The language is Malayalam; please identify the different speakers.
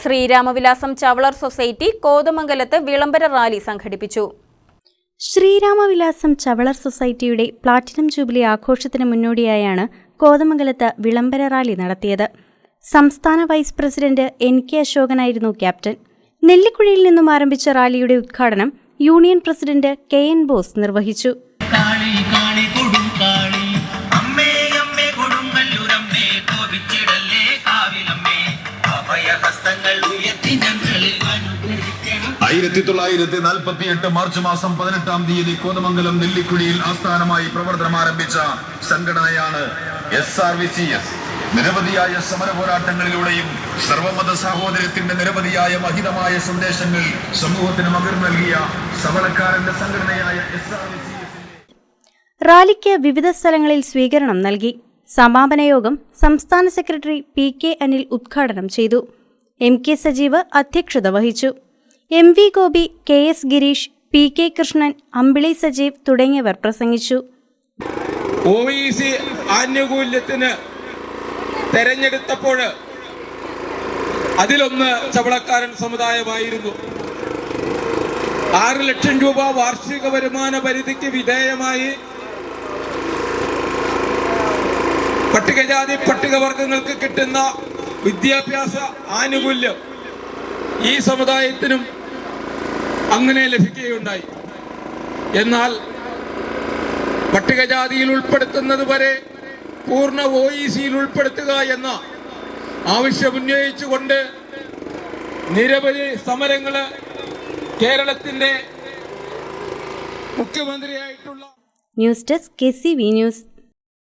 Speaker 1: ശ്രീരാമവിലാസം ചവളർ സൊസൈറ്റി കോതമംഗലത്ത് വിളംബര റാലി സംഘടിപ്പിച്ചു.
Speaker 2: ശ്രീരാമവിലാസം ചവളർ സൊസൈറ്റിയുടെ പ്ലാറ്റിനം ജൂബിലി ആഘോഷത്തിന് മുന്നോടിയായാണ് കോതമംഗലത്ത് വിളംബര റാലി നടത്തിയത്. സംസ്ഥാന വൈസ് പ്രസിഡന്റ് എൻ കെ അശോകനായിരുന്നു ക്യാപ്റ്റൻ. നെല്ലിക്കുഴിയിൽ നിന്നും ആരംഭിച്ച റാലിയുടെ ഉദ്ഘാടനം union president K N Bose നിർവഹിച്ചു.
Speaker 3: ആയിരത്തി തൊള്ളായിരത്തി നാൽപ്പത്തി എട്ട് മാർച്ച് മാസം പതിനെട്ടാം തീയതി കോതമംഗലം നെല്ലിക്കുഴിയിൽ ആസ്ഥാനമായി പ്രവർത്തനം ആരംഭിച്ച സംഘടനയാണ് S R V C S നിരവധിയായ സമര പോരാട്ടങ്ങളിലൂടെയും സർവമത സാഹോദര്യത്തിന്റെ നിരവധിയായ മഹിതമായ സന്ദേശങ്ങൾ സമൂഹത്തിന് മകർ നൽകിയ സമരക്കാരന്റെ സംഘടനയായ എസ് ആർ വി സി
Speaker 2: റാലിക്ക് വിവിധ സ്ഥലങ്ങളിൽ സ്വീകരണം നൽകി. സമാപന യോഗം സംസ്ഥാന സെക്രട്ടറി പി കെ അനിൽ ഉദ്ഘാടനം ചെയ്തു. എം കെ സജീവ് അധ്യക്ഷത വഹിച്ചു. M V Gopi K S Gireesh P K Krishnan Ambili Sajeev തുടങ്ങിയവർ പ്രസംഗിച്ചു.
Speaker 4: ആനുകൂല്യത്തിന് തെരഞ്ഞെടുത്തപ്പോൾ അതിലൊന്ന് ചവളക്കാരൻ സമുദായമായിരുന്നു. ആറ് ലക്ഷം രൂപ വാർഷിക വരുമാന പരിധിക്ക് വിധേയമായി പട്ടികജാതി പട്ടികവർഗങ്ങൾക്ക് കിട്ടുന്ന വിദ്യാഭ്യാസ ആനുകൂല്യം ഈ സമുദായത്തിനും അങ്ങനെ ലഭിക്കുകയുണ്ടായി. എന്നാൽ പട്ടികജാതിയിൽ ഉൾപ്പെടുത്തുന്നത് വരെ പൂർണ ഒ ഇ സിയിൽ ഉൾപ്പെടുത്തുക എന്ന ആവശ്യമുന്നയിച്ചുകൊണ്ട് നിരവധി സമരങ്ങൾ കേരളത്തിന്റെ മുഖ്യമന്ത്രിയായിട്ടുള്ള
Speaker 2: news desk K C V news.